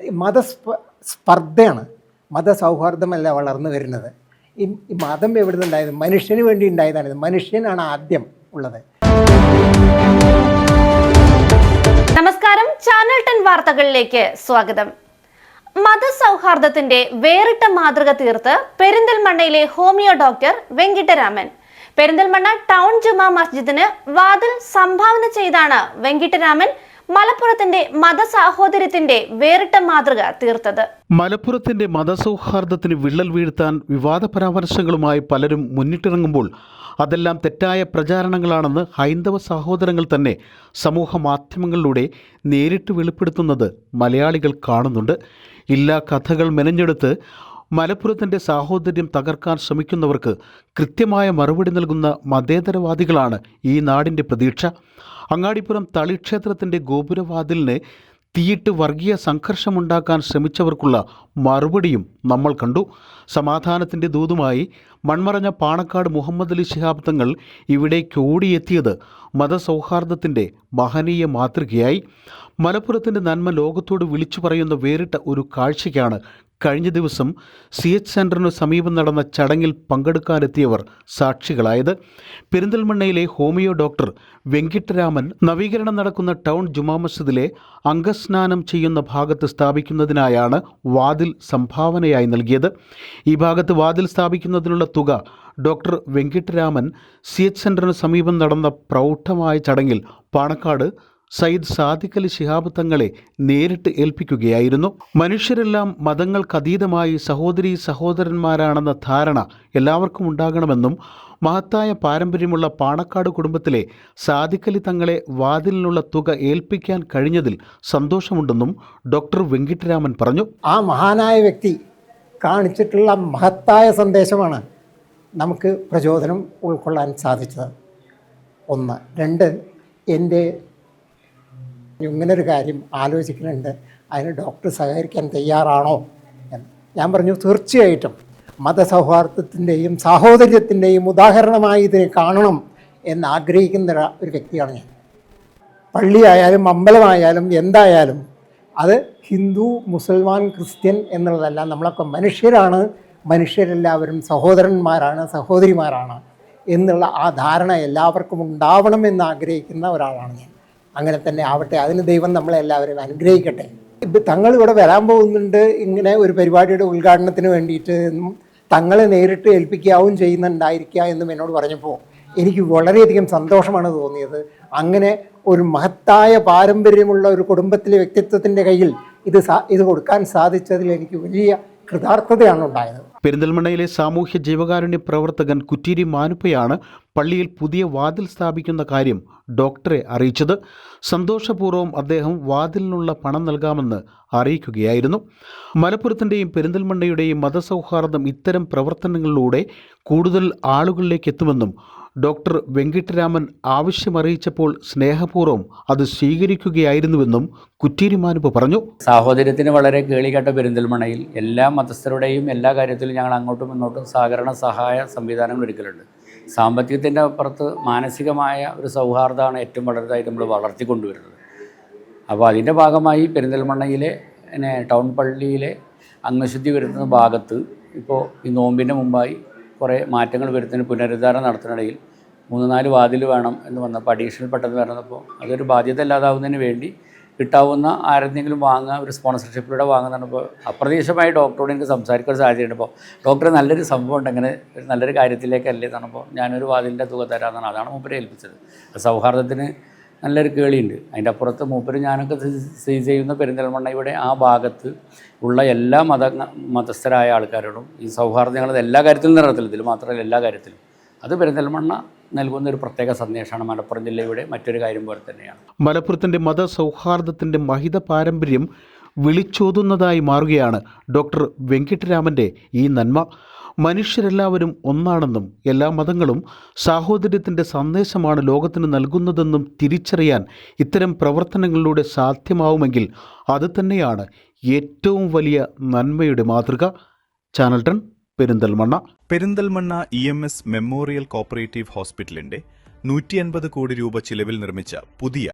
മതസ്പ സ്പർദ്ധയാണ് മതസൗഹാർദ്ദമല്ല വളർന്നു വരുന്നത്. ഈ മതം എവിടെ നിന്നുണ്ടായത് മനുഷ്യന് വേണ്ടി ഉണ്ടായതാണ് മനുഷ്യനാണ് ആദ്യം ഉള്ളത്. നമസ്കാരം. ചാനൽ ടെൻ വാർത്തകളിലേക്ക് സ്വാഗതം. മതസൗഹാർദ്ദത്തിന്റെ വേറിട്ട മാതൃക തീർത്ത് പെരിന്തൽമണ്ണയിലെ homeo doctor Venkataraman. Perinthalmanna town Juma മസ്ജിദിന് വാതിൽ സംഭാവന ചെയ്താണ് വെങ്കിട്ടരാമൻ. മലപ്പുറത്തിന്റെ മതസാഹോദര്യത്തിന്റെ വേറിട്ട മാതൃക തീർത്തത്. മലപ്പുറത്തിന്റെ മതസൗഹാർദ്ദത്തിന് വിള്ളൽ വീഴ്ത്താൻ വിവാദ പരാമർശങ്ങളുമായി പലരും മുന്നിട്ടിറങ്ങുമ്പോൾ അതെല്ലാം തെറ്റായ പ്രചാരണങ്ങളാണെന്ന് ഹൈന്ദവ സഹോദരങ്ങൾ തന്നെ സമൂഹ മാധ്യമങ്ങളിലൂടെ നേരിട്ട് വെളിപ്പെടുത്തുന്നത് മലയാളികൾ കാണുന്നുണ്ട്. ഇല്ലാ കഥകൾ മെനഞ്ഞെടുത്ത് മലപ്പുറത്തിന്റെ സാഹോദര്യം തകർക്കാൻ ശ്രമിക്കുന്നവർക്ക് കൃത്യമായ മറുപടി നൽകുന്ന മതേതരവാദികളാണ് ഈ നാടിന്റെ പ്രതീക്ഷ. അങ്ങാടിപ്പുറം തളിക്ഷേത്രത്തിന്റെ ഗോപുരവാതിലിന് തീയിട്ട് വർഗീയ സംഘർഷമുണ്ടാക്കാൻ ശ്രമിച്ചവർക്കുള്ള മറുപടിയും നമ്മൾ കണ്ടു. സമാധാനത്തിന്റെ ദൂതുമായി മൺമറഞ്ഞ പാണക്കാട് മുഹമ്മദ് അലി ശിഹാബ് തങ്ങൾ ഇവിടേക്ക് ഓടിയെത്തിയത് മതസൗഹാർദ്ദത്തിന്റെ മഹനീയ മാതൃകയായി. മലപ്പുറത്തിന്റെ നന്മ ലോകത്തോട് വിളിച്ചു പറയുന്ന വേറിട്ട ഒരു കാഴ്ചയ്ക്കാണ് കഴിഞ്ഞ ദിവസം സി എച്ച് സെന്ററിനു സമീപം നടന്ന ചടങ്ങിൽ പങ്കെടുക്കാനെത്തിയവർ സാക്ഷികളായത് പെരിന്തൽമണ്ണയിലെ ഹോമിയോ ഡോക്ടർ വെങ്കിട്ടരാമൻ. നവീകരണം നടക്കുന്ന ടൗൺ ജുമാ മസ്ജിദിലെ അംഗസ്നാനം ചെയ്യുന്ന ഭാഗത്ത് സ്ഥാപിക്കുന്നതിനായാണ് വാതിൽ സംഭാവനയായി നൽകിയത്. ഈ ഭാഗത്ത് വാതിൽ സ്ഥാപിക്കുന്നതിനുള്ള തുക ഡോക്ടർ വെങ്കിട്ടരാമൻ സി എച്ച് സെന്ററിന് സമീപം നടന്ന പ്രൗഢമായ ചടങ്ങിൽ പാണക്കാട് സയ്യിദ് സാദിഖ് അലി ശിഹാബ് തങ്ങളെ നേരിട്ട് ഏൽപ്പിക്കുകയായിരുന്നു. മനുഷ്യരെല്ലാം മതങ്ങൾക്കതീതമായി സഹോദരി സഹോദരന്മാരാണെന്ന ധാരണ എല്ലാവർക്കും ഉണ്ടാകണമെന്നും മഹത്തായ പാരമ്പര്യമുള്ള പാണക്കാട് കുടുംബത്തിലെ സാദിഖലി തങ്ങളെ വാതിലിനുള്ള തുക ഏൽപ്പിക്കാൻ കഴിഞ്ഞതിൽ സന്തോഷമുണ്ടെന്നും ഡോക്ടർ വെങ്കിട്ടരാമൻ പറഞ്ഞു. ആ മഹാനായ വ്യക്തി കാണിച്ചിട്ടുള്ള മഹത്തായ സന്ദേശമാണ് നമുക്ക് പ്രചോദനം ഉൾക്കൊള്ളാൻ സാധിച്ചത്. ഒന്ന്. രണ്ട് എന്റെ ഇങ്ങനൊരു കാര്യം ആലോചിക്കുന്നുണ്ട്. അതിന് ഡോക്ടർ സഹകരിക്കാൻ തയ്യാറാണോ എന്ന്. ഞാൻ പറഞ്ഞു തീർച്ചയായിട്ടും. മതസൗഹാർദ്ദത്തിന്റെയും സാഹോദര്യത്തിന്റെയും ഉദാഹരണമായി ഇതിനെ കാണണം എന്ന് ആഗ്രഹിക്കുന്ന ഒരു- വ്യക്തിയാണ് ഞാൻ. പള്ളിയായാലും അമ്പലമായാലും എന്തായാലും അത് ഹിന്ദു മുസൽമാൻ ക്രിസ്ത്യൻ എന്നുള്ളതല്ല. നമ്മളൊക്കെ മനുഷ്യരാണ്. മനുഷ്യരെല്ലാവരും സഹോദരന്മാരാണ് സഹോദരിമാരാണ് എന്നുള്ള ആ ധാരണ എല്ലാവർക്കും ഉണ്ടാവണമെന്ന് ആഗ്രഹിക്കുന്ന ഒരാളാണ് ഞാൻ. അങ്ങനെ തന്നെ ആവട്ടെ. അതിന് ദൈവം നമ്മളെല്ലാവരും അനുഗ്രഹിക്കട്ടെ. ഇപ്പം തങ്ങൾ ഇവിടെ വരാൻ പോകുന്നുണ്ട്. ഇങ്ങനെ ഒരു പരിപാടിയുടെ ഉദ്ഘാടനത്തിന് വേണ്ടിയിട്ട് തങ്ങളെ നേരിട്ട് ഏൽപ്പിക്കാവും ചെയ്യുന്നുണ്ടായിരിക്കുക എന്നും എന്നോട് പറഞ്ഞപ്പോൾ എനിക്ക് വളരെയധികം സന്തോഷമാണ് തോന്നിയത്. അങ്ങനെ ഒരു മഹത്തായ പാരമ്പര്യമുള്ള ഒരു കുടുംബത്തിലെ വ്യക്തിത്വത്തിന്റെ കയ്യിൽ ഇത് ഇത് കൊടുക്കാൻ സാധിച്ചതിൽ എനിക്ക് വലിയ കൃതാർത്ഥതയാണ് ഉണ്ടായത്. പെരിന്തൽമണ്ണയിലെ സാമൂഹ്യ ജീവകാരുണ്യ പ്രവർത്തകൻ കുറ്റീരി മാനുപ്പയാണ് പള്ളിയിൽ പുതിയ വാതിൽ സ്ഥാപിക്കുന്ന കാര്യം ഡോക്ടറെ അറിയിച്ചത്. സന്തോഷപൂർവം അദ്ദേഹം വാതിലിനുള്ള പണം നൽകാമെന്ന് അറിയിക്കുകയായിരുന്നു. മലപ്പുറത്തിന്റെയും പെരിന്തൽമണ്ണയുടെയും മതസൗഹാർദ്ദം ഇത്തരം പ്രവർത്തനങ്ങളിലൂടെ കൂടുതൽ ആളുകളിലേക്ക് എത്തുമെന്നും ഡോക്ടർ വെങ്കിട്ടരാമൻ ആവശ്യമറിയിച്ചപ്പോൾ സ്നേഹപൂർവം അത് സ്വീകരിക്കുകയായിരുന്നുവെന്നും കുറ്റീരി മാനുപ്പ പറഞ്ഞു. സാഹോദര്യത്തിന് വളരെ കേളികെട്ട പെരിന്തൽമണയിൽ എല്ലാ മതസ്ഥരുടെയും എല്ലാ കാര്യത്തിലും ഞങ്ങൾ അങ്ങോട്ടും ഇങ്ങോട്ടും സഹകരണ സഹായ സംവിധാനങ്ങൾ ഒരുക്കലുണ്ട്. സാമ്പത്തികത്തിന്റെ അപ്പുറത്ത് മാനസികമായ ഒരു സൗഹാർദ്ദമാണ് ഏറ്റവും വളരെതായി നമ്മൾ വളർത്തിക്കൊണ്ടുവരുന്നത്. അപ്പോൾ അതിന്റെ ഭാഗമായി പെരിന്തൽമണ്ണയിലെ ടൗൺ പള്ളിയിലെ അംഗശുദ്ധി വരുന്ന ഭാഗത്ത് ഇപ്പോൾ ഈ നോമ്പിന്റെ മുമ്പായി കുറേ മാറ്റങ്ങൾ വരുത്തുന്ന പുനരുദ്ധാരണം നടത്തുന്നിടയിൽ മൂന്ന് നാല് വാതിൽ വേണം എന്ന് വന്നപ്പോൾ അഡീഷണൽ പെട്ടെന്ന് വരുന്നപ്പോൾ അതൊരു ബാധ്യത ഇല്ലാതാവുന്നതിന് വേണ്ടി കിട്ടാവുന്ന ആരെന്തെങ്കിലും വാങ്ങുക ഒരു സ്പോൺസർഷിപ്പിലൂടെ വാങ്ങുന്നപ്പോൾ അപ്രതീക്ഷിതമായി ഡോക്ടറോട് എനിക്ക് സംസാരിക്കുന്ന ഒരു സാഹചര്യമുണ്ട് അപ്പോൾ ഡോക്ടർ നല്ലൊരു സംഭവം ഉണ്ട് അങ്ങനെ നല്ലൊരു കാര്യത്തിലേക്കല്ലേ തന്നപ്പോൾ ഞാനൊരു വാതിലിന്റെ തുക തരാമെന്നാണ്. അതാണ് മുമ്പേ ഏൽപ്പിച്ചത്. സൗഹാർദ്ദത്തിന് നല്ലൊരു കേളിയുണ്ട്. അതിന്റെ അപ്പുറത്ത് മൂപ്പര് ഞാനൊക്കെ സ്ഥിതി ചെയ്യുന്ന പെരിന്തൽമണ്ണയുടെ ആ ഭാഗത്ത് ഉള്ള എല്ലാ മത മതസ്ഥരായ ആൾക്കാരോടും ഈ സൗഹാർദ്ദം ഞങ്ങൾ എല്ലാ കാര്യത്തിലും നിറത്തില്ല ഇതിൽ മാത്രമല്ല എല്ലാ കാര്യത്തിലും. അത് പെരിന്തൽമണ്ണ നൽകുന്ന ഒരു പ്രത്യേക സന്ദേശമാണ്. മലപ്പുറം ജില്ലയുടെ മറ്റൊരു കാര്യം പോലെ തന്നെയാണ്. മലപ്പുറത്തിന്റെ മതസൗഹാർദ്ദത്തിന്റെ മഹിത പാരമ്പര്യം വിളിച്ചോതുന്നതായി മാറുകയാണ് ഡോക്ടർ വെങ്കിട്ടരാമന്റെ ഈ നന്മ. മനുഷ്യരെല്ലാവരും ഒന്നാണെന്നും എല്ലാ മതങ്ങളും സാഹോദര്യത്തിന്റെ സന്ദേശമാണ് ലോകത്തിന് നൽകുന്നതെന്നും തിരിച്ചറിയാൻ ഇത്തരം പ്രവർത്തനങ്ങളിലൂടെ സാധ്യമാവുമെങ്കിൽ അത് തന്നെയാണ് ഏറ്റവും വലിയ നന്മയുടെ മാതൃക. Channel town Perinthalmanna. Perinthalmanna E M S memorial cooperative ഹോസ്പിറ്റലിന്റെ നൂറ്റി അൻപത് കോടി രൂപ ചിലവിൽ നിർമ്മിച്ച പുതിയ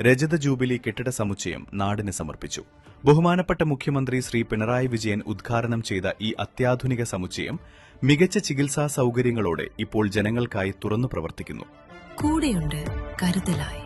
രജത ജൂബിലി കെട്ടിട സമുച്ചയം നാടിന് സമർപ്പിച്ചു. ബഹുമാനപ്പെട്ട മുഖ്യമന്ത്രി ശ്രീ പിണറായി വിജയൻ ഉദ്ഘാടനം ചെയ്ത ഈ അത്യാധുനിക സമുച്ചയം മികച്ച ചികിത്സാ സൌകര്യങ്ങളോടെ ഇപ്പോൾ ജനങ്ങൾക്കായി തുറന്നു പ്രവർത്തിക്കുന്നു. കൂടെയുണ്ട് കരുതലായി.